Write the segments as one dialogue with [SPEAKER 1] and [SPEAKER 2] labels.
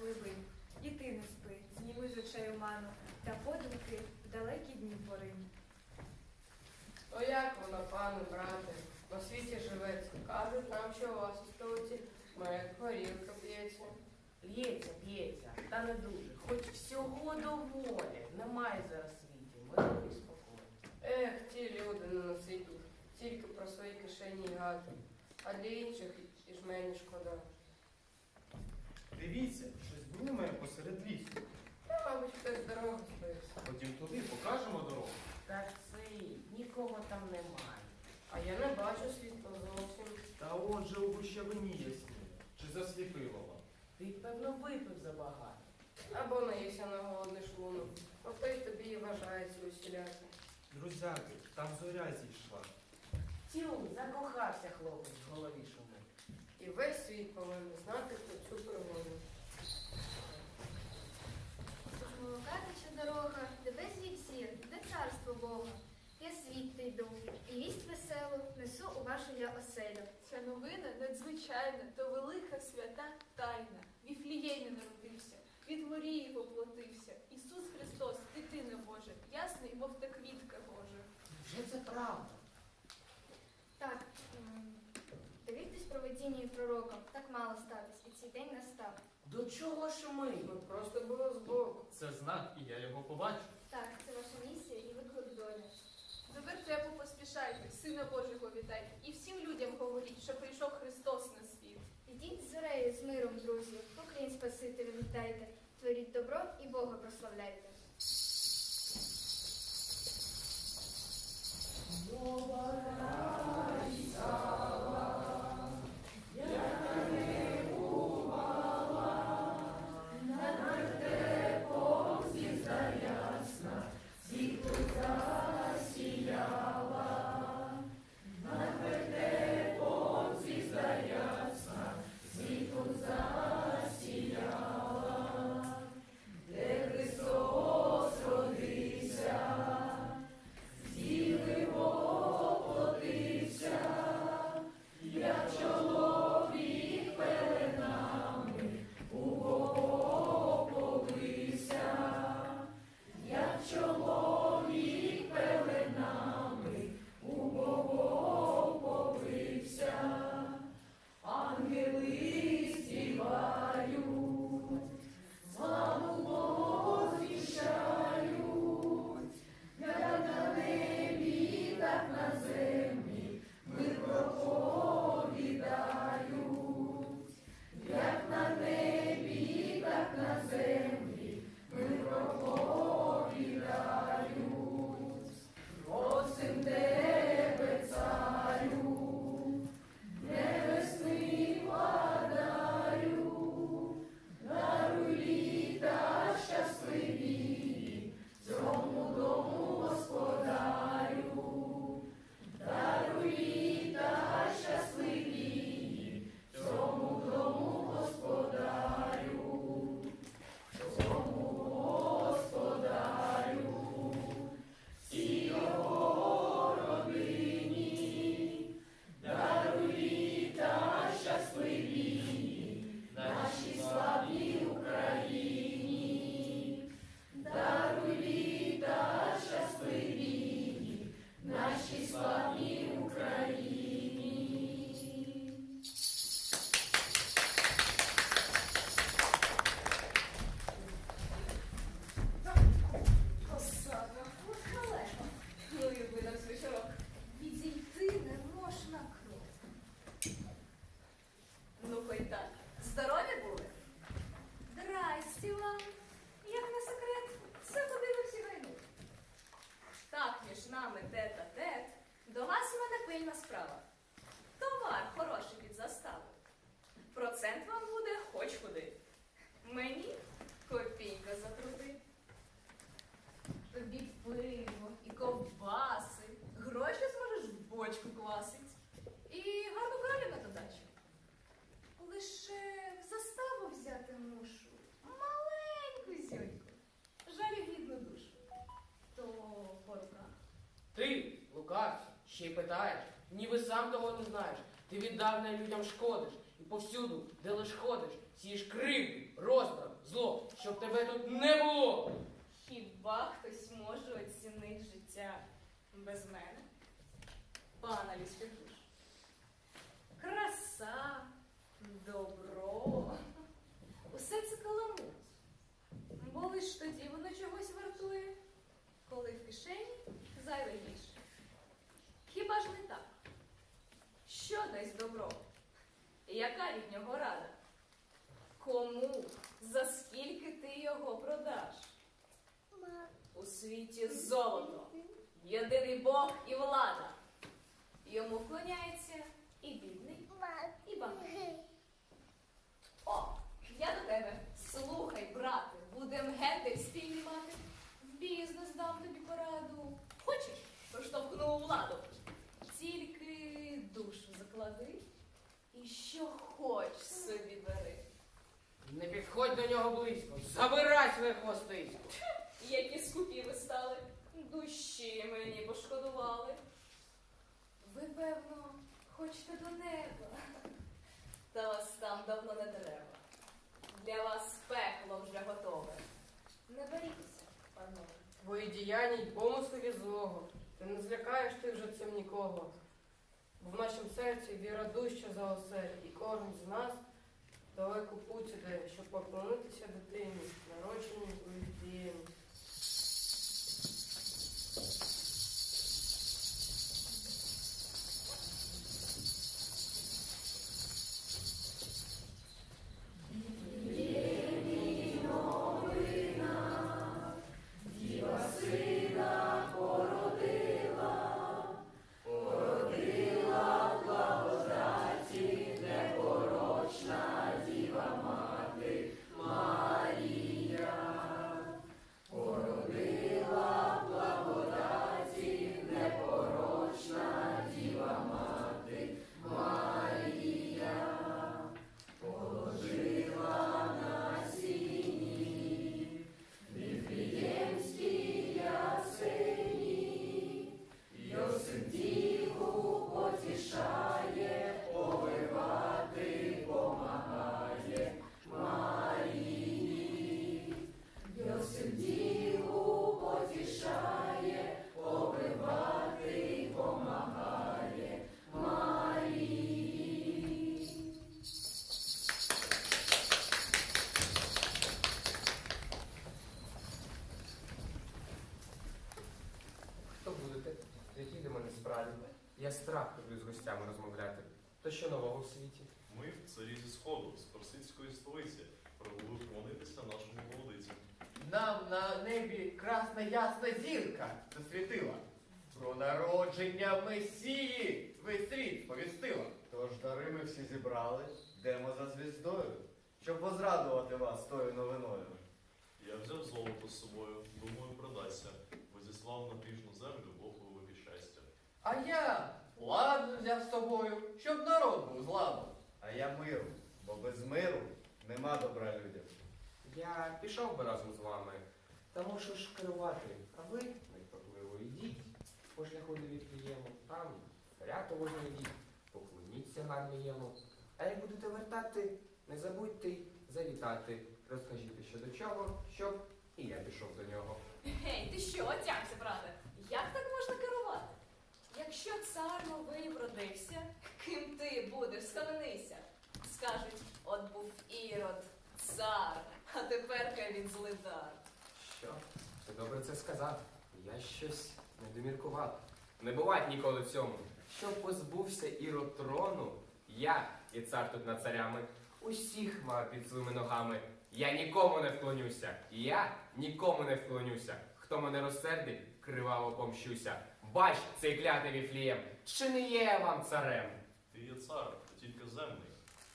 [SPEAKER 1] глибин. І ти не спи, зніми з очей оману, та подумки в далекі дні поринь.
[SPEAKER 2] О, як воно, пане, брате, на світі живеться. Кажуть нам, що у вас у столиці мед, горілка п'ється.
[SPEAKER 3] П'ється, п'ється, та не дуже. Хоч всього доволі. Немає зараз світі. Миру і спокою.
[SPEAKER 2] Ех, ті люди ненаситні, тільки про свої кишені й гади. А для інших і ж мені шкода.
[SPEAKER 4] Дивіться, щось блимає посеред лісу.
[SPEAKER 2] Та, мабуть, хтось з дороги збився.
[SPEAKER 4] Ходім туди, покажемо дорогу.
[SPEAKER 3] Так це нікого там немає.
[SPEAKER 2] А я не бачу світла зовсім.
[SPEAKER 4] Та отже у гущавині ясніє. Чи засліпило вам?
[SPEAKER 3] Ти, певно, випив забагато.
[SPEAKER 2] Або наївся на голодний шлунок. А хто й тобі і вважається усіляки.
[SPEAKER 4] Друзяки, там зоря зійшла.
[SPEAKER 3] Тю, закохався хлопець в голові.
[SPEAKER 2] І весь світ повинен знати про цю пригоду.
[SPEAKER 5] З молока тече дорога, де безвік зір, де царство Бога. Я звідти йду, і вість веселу несу у вашу я оселю.
[SPEAKER 6] Ця новина надзвичайна, то велика свята тайна. Віфліємі народився, від Марії воплотився. Ісус Христос, дитина Божа, ясний, мов та квітка Божа.
[SPEAKER 3] Вже це правда.
[SPEAKER 5] Так, м, проведінню і пророкам, так мало статись, і цей день настав.
[SPEAKER 3] До чого ж ми?
[SPEAKER 2] Ми просто було збоку.
[SPEAKER 7] Це знак, і я його побачу.
[SPEAKER 5] Так, це ваша місія і виклик долі.
[SPEAKER 6] До вертепу поспішайте, Сина Божого вітайте, і всім людям говоріть, що прийшов Христос на світ.
[SPEAKER 5] Ідіть з зорею з миром, друзі, поклін Спасителю вітайте, творіть добро і Бога прославляйте.
[SPEAKER 2] Де
[SPEAKER 3] сам того не знаєш. Ти віддавна людям шкодиш, і повсюду, де лиш ходиш, сієш кривди, розбрат, зло, щоб тебе тут не було.
[SPEAKER 8] Хіба хтось може оцінити життя без мене? Пана людських душ. Краса, добро. Усе це каламуть. Бо лиш тоді воно чогось вартує, коли в кишені зайве більше. Хіба ж не так? Що дасть добро? Яка від нього рада? Кому? За скільки ти його продаш? У світі золото, єдиний Бог і влада. Йому вклоняється і бідний, і багатий. О, я до тебе. Слухай, брате, будем гендель спільний мати. В бізнес дам тобі пораду. Хочеш, проштовхну у владу. Тільки душу заклади і що хоч собі бери.
[SPEAKER 3] Не підходь до нього близько, забирай своє хвостисько.
[SPEAKER 8] Які скупі ви стали, душі мені пошкодували. Ви, певно, хочете до неба, та вас там давно не треба. Для вас пекло вже готове. Не боріться, панове.
[SPEAKER 2] Твої діяння й помислові злого. Ти не злякаєш ти вже цим нікого. Бо в нашому серці віра дужча за усе, і кожен з нас далеку путь тебе, щоб поклонитися дитині, народженню у Віфліємі.
[SPEAKER 9] Гостями розмовляти. То що нового в світі?
[SPEAKER 10] Ми, в царі зі сходу, з персидської столиці, прибули вклонитися нашому молодицю.
[SPEAKER 11] Нам на небі красна ясна зірка засвітила. Про народження Месії весь світ сповістила.
[SPEAKER 12] Тож дари ми всі зібрали, йдемо за звіздою, щоб возрадувати вас тою новиною.
[SPEAKER 10] Я взяв золото з собою, думаю, продасться, бо зіслав на грішну землю Бог велике щастя.
[SPEAKER 11] А я ладно взяв з собою, щоб народ був з ладу.
[SPEAKER 12] А я миру, бо без миру нема добра людям.
[SPEAKER 9] Я пішов би разом з вами, та мушу ж керувати. А ви, неквапливо, йдіть по шляху до Віфлієму, там царя того знайдіть, поклоніться гарно йому. А як будете вертати, не забудьте й завітати. Розкажіть, що до чого, щоб і я пішов до нього.
[SPEAKER 8] Гей, ти що, отямся, брате? Як так? Якщо цар новий вродився, ким ти будеш, схаменися. Скажуть, от був Ірод, цар, а тепер він злидар.
[SPEAKER 9] Що? Ти добре це сказав. Я щось не доміркував. Не бувать ніколи цьому. Щоб позбувся ірод трону, я і цар тут над царями, усіх мав під своїми ногами. Я нікому не вклонюся. Я нікому не вклонюся. Хто мене розсердить, криваво помщуся. Бач, цей клятий віфлієм, чи не є я вам царем?
[SPEAKER 10] Ти є цар, тільки земний,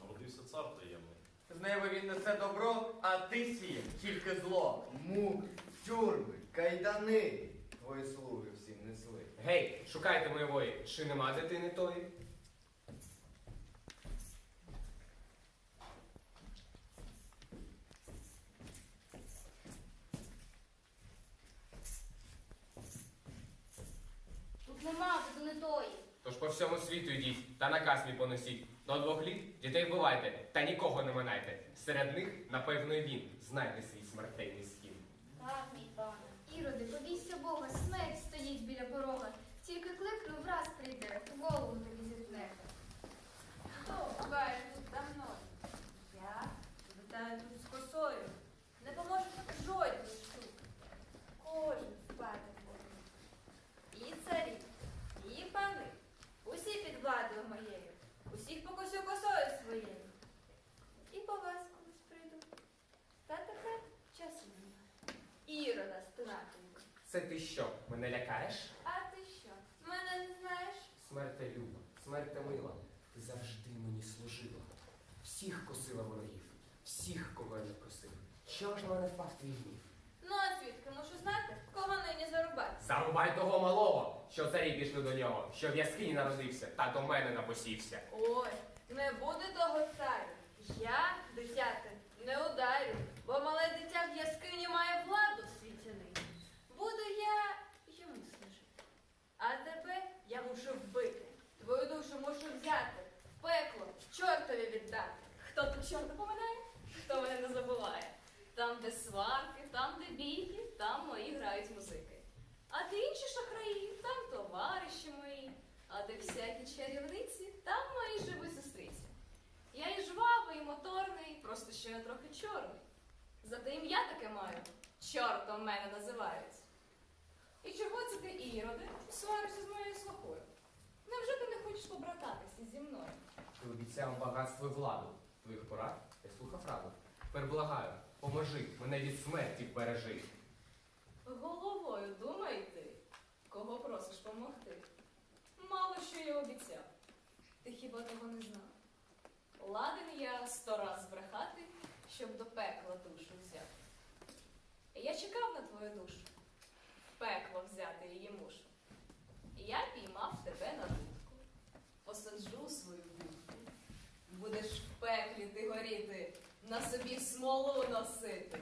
[SPEAKER 10] народився цар таємний.
[SPEAKER 11] З неба він несе добро, а ти сієш тільки зло.
[SPEAKER 12] Мук, тюрми, кайдани твої слуги всім несли.
[SPEAKER 9] Гей, шукайте моєвої, чи нема дитини тої? Всьому світу йдіть та наказ мій поносіть. До двох літ дітей вбивайте та нікого не минайте. Серед них, напевно, він. Знайте свій смертельний схід.
[SPEAKER 5] Так, мій пане. Іроди, побійся Бога, смерть стоїть біля порога. Тільки кликнув, раз прийде, голову тобі зітне.
[SPEAKER 13] Хто буває тут давно? Я вітаю тут з косою. Не поможе тут жодні штуки. Кожен спати буде. І царі, і пани. Усі під владою моєю. Усіх покосю косою своєю. І по вас колись прийду. Та тепер часу немає. Ірода стинатиму.
[SPEAKER 9] Це ти що, мене лякаєш?
[SPEAKER 13] А ти що? Мене не знаєш?
[SPEAKER 9] Смерте люба, смерте мила, ти завжди мені служила. Всіх косила ворогів, всіх, кого я не просив. Чого ж на мене впав твій гнів?
[SPEAKER 13] Ну, а звідки мушу знати, кого нині зарубати?
[SPEAKER 9] Зарубай того малого, що царі пішли до нього, що в яскині народився та до мене напосівся.
[SPEAKER 13] Ой, не буде того царю. Я, дитяти, не ударю, бо мале дитя в яскині має владу в світі нині. Буду я йому служити. А тебе я мушу вбити. Твою душу мушу взяти, пекло, чортові віддати.
[SPEAKER 8] Хто тут чорта поминає, хто мене не забуває. Там, де сварки, там, де бійки, там мої грають музики. А де інші шахраї, там товариші мої. А де всякі чарівниці, там мої живі сестриці. Я і жвавий, і моторний, просто що я трохи чорний. Зате ім'я таке маю, чортом мене називають. І чого це ти, Іроди, сваришся з моєю свахою? Невже ти хочеш побрататися зі мною?
[SPEAKER 9] Ти обіцяв багатство і владу. Твоїх порад я слухав раду. Тепер благаю, поможи, мене від смерті вбережи.
[SPEAKER 8] Головою думай ти, кого просиш помогти. Мало що я обіцяв. Ти хіба того не знав? Ладен я сто раз збрехати, щоб до пекла душу взяти. Я чекав на твою душу, в пекло взяти її мушу. Я піймав тебе на дудку, посаджу свою будку. Будеш в пеклі ти горіти, на собі смолу носити.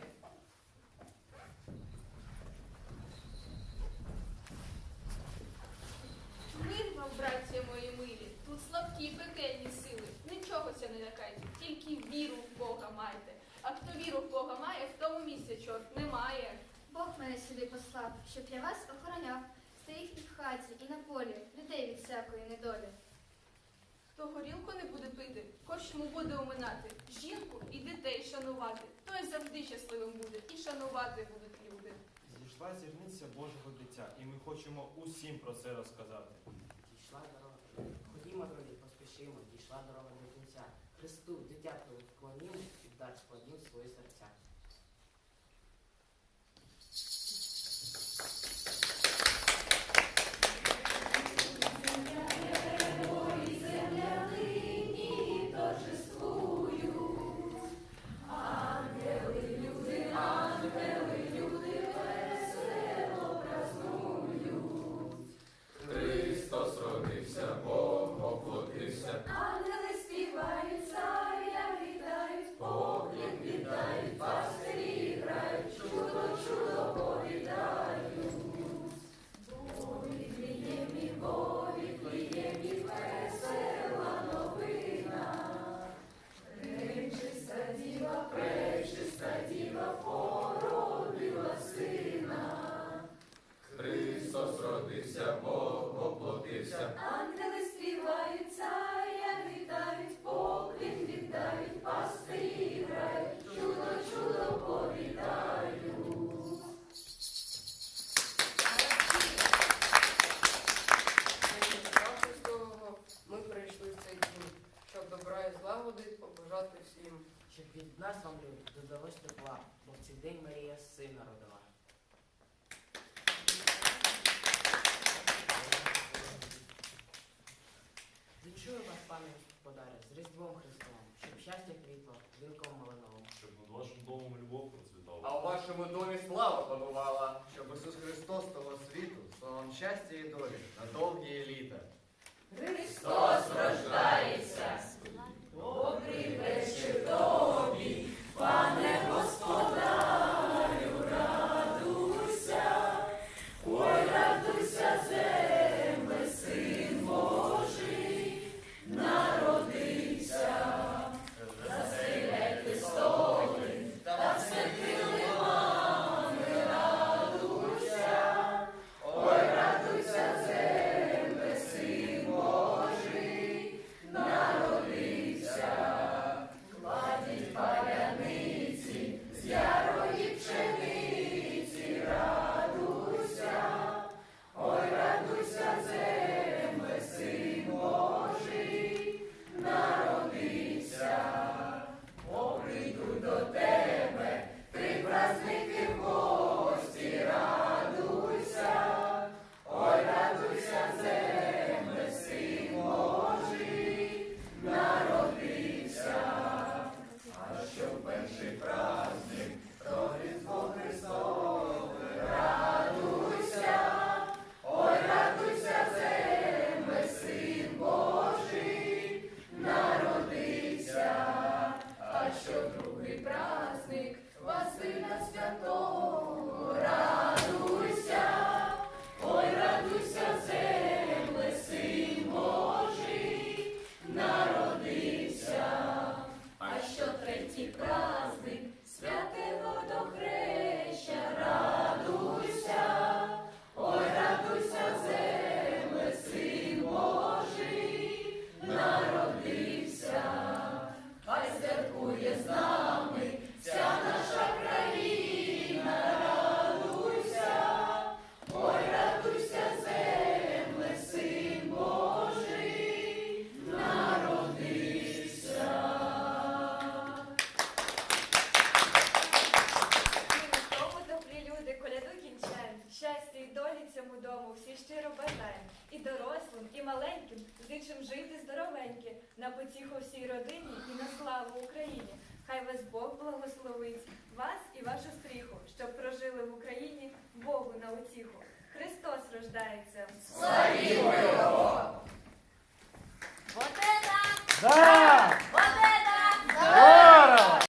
[SPEAKER 8] Мир вам, браття мої милі, тут слабкі пекельні сили. Нічого ся не лякайте, тільки віру в Бога майте. А хто віру в Бога має, в тому місця чорт немає.
[SPEAKER 5] Бог мене сюди послав, щоб я вас охороняв, стоїть і в хаті, і на полі, людей від всякої недолі.
[SPEAKER 8] Хто горілку не буде пити, буде оминати. Жінку і дітей шанувати. Той завжди щасливим буде, і шанувати будуть люди.
[SPEAKER 4] Зійшла зірниця Божого дитя, і ми хочемо усім про це розказати.
[SPEAKER 3] Дійшла дорога. Ходімо, друзі, поспішимо, дійшла дорога до кінця. Христу, дитятку вклонів, і дар складнім свої серця.